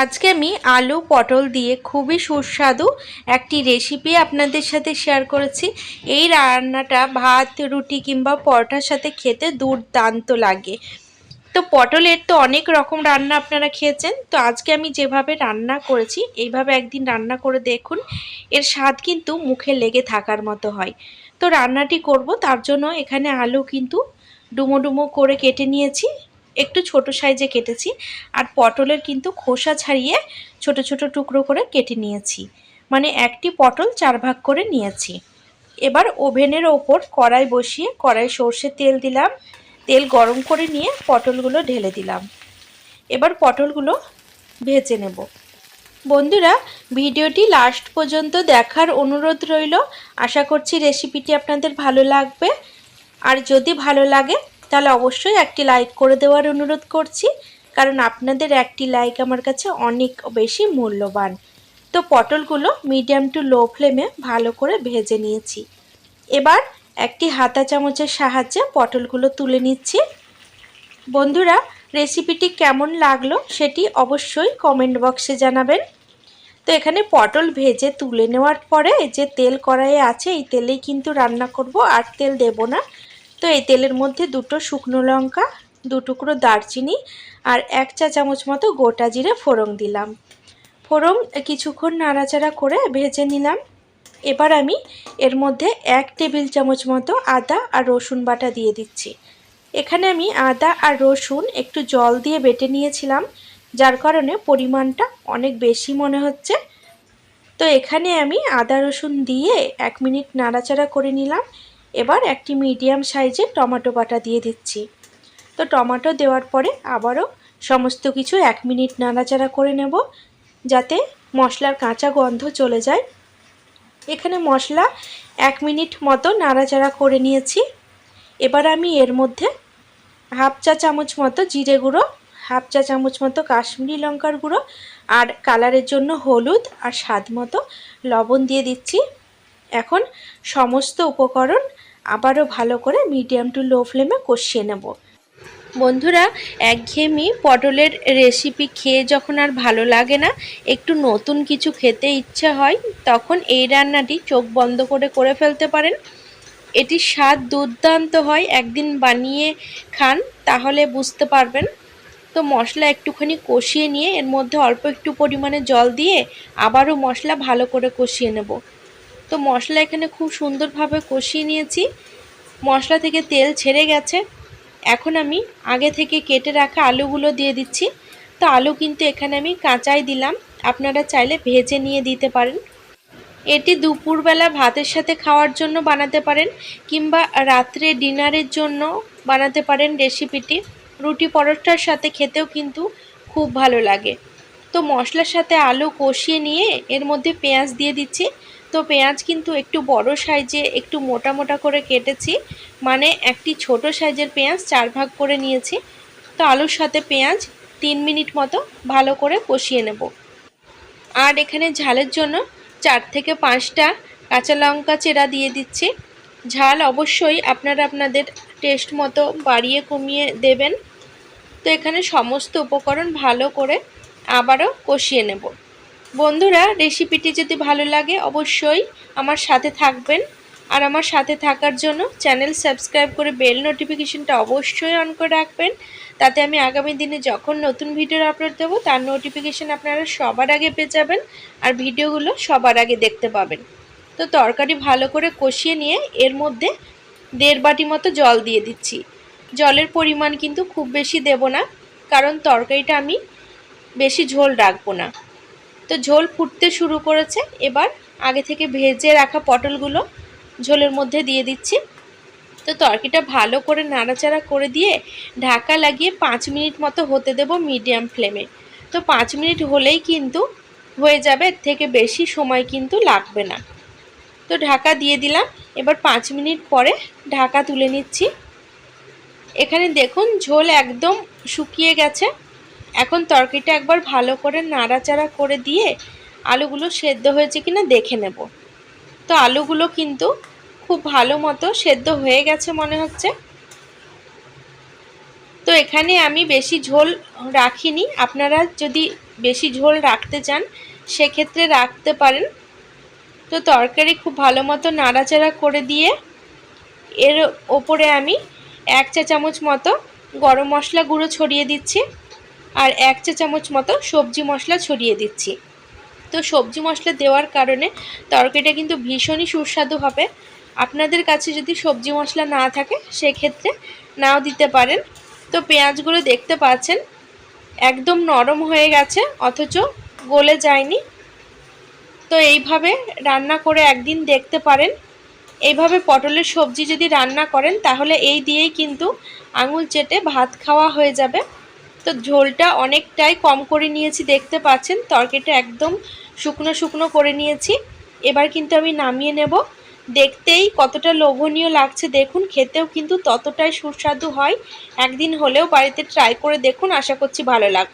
আজকে আমি আলু, পটল দিয়ে খুবই সুস্বাদু একটি রেসিপি আপনাদের সাথে শেয়ার করেছি। এই রান্নাটা ভাত, রুটি কিংবা পরোটার সাথে খেতে দুর্দান্ত লাগে। তো পটলের তো অনেক রকম রান্না আপনারা খেয়েছেন। তো আজকে আমি যেভাবে রান্না করেছি, এইভাবে একদিন রান্না করে দেখুন, এর স্বাদ কিন্তু মুখে লেগে থাকার মতো হয়। তো রান্নাটি করব, তার জন্য এখানে আলু কিন্তু ডুমো ডুমো করে কেটে নিয়েছি। একটু ছোট সাইজে কেটেছি আর পটলের কিন্তু খোসা ছাড়িয়ে ছোট ছোট টুকরো করে কেটে নিয়েছি। মানে একটি পটল চার ভাগ করে নিয়েছি। এবার ওভেনের ওপর কড়াই বসিয়ে কড়াই সর্ষে তেল দিলাম। তেল গরম করে নিয়ে পটলগুলো ঢেলে দিলাম। এবার পটলগুলো ভেজে নেব। বন্ধুরা, ভিডিওটি লাস্ট পর্যন্ত দেখার অনুরোধ রইল। আশা করছি রেসিপিটি আপনাদের ভালো লাগবে। আর যদি ভালো লাগে তাহলে অবশ্যই একটি লাইক করে দেওয়ার অনুরোধ করছি, কারণ আপনাদের একটি লাইক আমার কাছে অনেক বেশি মূল্যবান। তো পটলগুলো মিডিয়াম টু লো ফ্লেমে ভালো করে ভেজে নিয়েছি। এবার একটি হাতা চামচের সাহায্যে পটলগুলো তুলে নিচ্ছি। বন্ধুরা রেসিপিটি কেমন লাগল সেটি অবশ্যই কমেন্ট বক্সে জানাবেন। তো এখানে পটল ভেজে তুলে নেওয়ার পরে যে তেল কড়াইয়ে আছে, এই তেলেই কিন্তু রান্না করব, আর তেল দেব না। তো এই তেলের মধ্যে দুটো শুকনো লঙ্কা, দু টুকরো দারচিনি আর এক চা চামচ মতো গোটা জিরে ফোড়ন দিলাম। ফোড়ন কিছুক্ষণ নাড়াচাড়া করে ভেজে নিলাম। এবার আমি এর মধ্যে এক টেবিল চামচ মতো আদা আর রসুন বাটা দিয়ে দিচ্ছি। এখানে আমি আদা আর রসুন একটু জল দিয়ে বেটে নিয়েছিলাম, যার কারণে পরিমাণটা অনেক বেশি মনে হচ্ছে। তো এখানে আমি আদা রসুন দিয়ে এক মিনিট নাড়াচাড়া করে নিলাম। এবার একটি মিডিয়াম সাইজের টমেটো বাটা দিয়ে দিচ্ছি। তো টমেটো দেওয়ার পরে আবারও সমস্ত কিছু এক মিনিট নাড়াচাড়া করে নেব যাতে মশলার কাঁচা গন্ধ চলে যায়। এখানে মশলা এক মিনিট মতো নাড়াচাড়া করে নিয়েছি। এবার আমি এর মধ্যে হাফ চা চামচ মতো জিরে গুঁড়ো, হাফ চা চামচ মতো কাশ্মীরি লঙ্কার গুঁড়ো আর কালারের জন্য হলুদ আর স্বাদ মতো লবণ দিয়ে দিচ্ছি। এখন সমস্ত উপকরণ আবারও ভালো করে মিডিয়াম টু লো ফ্লেমে কষিয়ে নেব। বন্ধুরা, একঘেয়েমি পটলের রেসিপি খেয়ে যখন আর ভালো লাগে না, একটু নতুন কিছু খেতে ইচ্ছে হয়, তখন এই রান্নাটি চোখ বন্ধ করে করে ফেলতে পারেন। এটি স্বাদ দুর্দান্ত হয়, একদিন বানিয়ে খান, তাহলে বুঝতে পারবেন। তো মশলা একটুখানি কষিয়ে নিয়ে, এর মধ্যে অল্প একটু পরিমাণে জল দিয়ে আবারও মশলা ভালো করে কষিয়ে নেব। তো মশলা এখানে খুব সুন্দরভাবে কষিয়ে নিয়েছি। মশলা থেকে তেল ছেড়ে গেছে। এখন আমি আগে থেকে কেটে রাখা আলুগুলো দিয়ে দিচ্ছি। তো আলু কিন্তু এখানে আমি কাঁচাই দিলাম। আপনারা চাইলে ভেজে নিয়ে দিতে পারেন। এটি দুপুরবেলা ভাতের সাথে খাওয়ার জন্য বানাতে পারেন কিংবা রাত্রে ডিনারের জন্য বানাতে পারেন রেসিপিটি। রুটি পরোটার সাথে খেতেও কিন্তু খুব ভালো লাগে। তো মশলার সাথে আলু কষিয়ে নিয়ে এর মধ্যে পেঁয়াজ দিয়ে দিচ্ছি। তো পেঁয়াজ কিন্তু একটু বড় সাইজে, একটু মোটা মোটা করে কেটেছি। মানে একটি ছোট সাইজের পেঁয়াজ চার ভাগ করে নিয়েছি। তো আলুর সাথে পেঁয়াজ তিন মিনিট মতো ভালো করে কষিয়ে নেব। আর এখানে ঝালের জন্য চার থেকে পাঁচটা কাঁচা লঙ্কা চেরা দিয়ে দিচ্ছি। ঝাল অবশ্যই আপনারা আপনাদের টেস্ট মতো বাড়িয়ে কমিয়ে দেবেন। তো এখানে সমস্ত উপকরণ ভালো করে আবারও কষিয়ে নেব। বন্ধুরা রেসিপিটি যদি ভালো লাগে অবশ্যই আমার সাথে থাকবেন। আর আমার সাথে থাকার জন্য চ্যানেল সাবস্ক্রাইব করে বেল নোটিফিকেশনটা অবশ্যই অন করে রাখবেন। তাতে আমি আগামী দিনে যখন নতুন ভিডিও আপলোড দেবো, তার নোটিফিকেশান আপনারা সবার আগে পেয়ে যাবেন আর ভিডিওগুলো সবার আগে দেখতে পাবেন। তো তরকারি ভালো করে কষিয়ে নিয়ে এর মধ্যে দেড় বাটি মতো জল দিয়ে দিচ্ছি। জলের পরিমাণ কিন্তু খুব বেশি দেব না, কারণ তরকারিটা আমি বেশি ঝোল রাখব না। তো ঝোল ফুটতে শুরু করেছে। এবার আগে থেকে ভেজে রাখা পটলগুলো ঝোলের মধ্যে দিয়ে দিচ্ছি। তো তরকিটা ভালো করে নাড়াচাড়া করে দিয়ে ঢাকা লাগিয়ে পাঁচ মিনিট মতো হতে দেব মিডিয়াম ফ্লেমে। তো পাঁচ মিনিট হলেই কিন্তু হয়ে যাবে, এর থেকে বেশি সময় কিন্তু লাগবে না। তো ঢাকা দিয়ে দিলাম। এবার পাঁচ মিনিট পরে ঢাকা তুলে নিচ্ছি। এখানে দেখুন ঝোল একদম শুকিয়ে গেছে। এখন তরকারিটা একবার ভালো করে নাড়াচাড়া করে দিয়ে আলুগুলো সেদ্ধ হয়েছে কিনা দেখে নেব। তো আলুগুলো কিন্তু খুব ভালো মতো সেদ্ধ হয়ে গেছে মনে হচ্ছে। তো এখানে আমি বেশি ঝোল রাখিনি। আপনারা যদি বেশি ঝোল রাখতে চান, সেক্ষেত্রে রাখতে পারেন। তো তরকারি খুব ভালো মতো নাড়াচাড়া করে দিয়ে এর ওপরে আমি এক চা চামচ মতো গরম মশলা গুঁড়ো ছড়িয়ে দিচ্ছি। আর এক চা চামচ মতো সবজি মশলা ছড়িয়ে দিচ্ছি। তো সবজি মশলা দেওয়ার কারণে তরকারিটা কিন্তু ভীষণই সুস্বাদু হবে। আপনাদের কাছে যদি সবজি মশলা না থাকে, সেক্ষেত্রে নাও দিতে পারেন। তো পেঁয়াজগুলো দেখতে পাচ্ছেন, একদম নরম হয়ে গেছে, অথচ গলে যায়নি। তো এইভাবে রান্না করে একদিন দেখতে পারেন। এইভাবে পটলের সবজি যদি রান্না করেন, তাহলে এই দিয়েই কিন্তু আঙুল চেটে ভাত খাওয়া হয়ে যাবে। তো ঝোলটা অনেকটাই কম করে নিয়েছি, দেখতে পাচ্ছেন? তরকারিটা একদম শুকনো শুকনো করে নিয়েছি। এবার কিন্তু আমি নামিয়ে নেব। দেখতেই কতটা লোভনীয় লাগছে, দেখুন। খেতেও কিন্তু ততটাই সুস্বাদু হয়। একদিন হলেও বাড়িতে ট্রাই করে দেখুন, আশা করছি ভালো লাগবে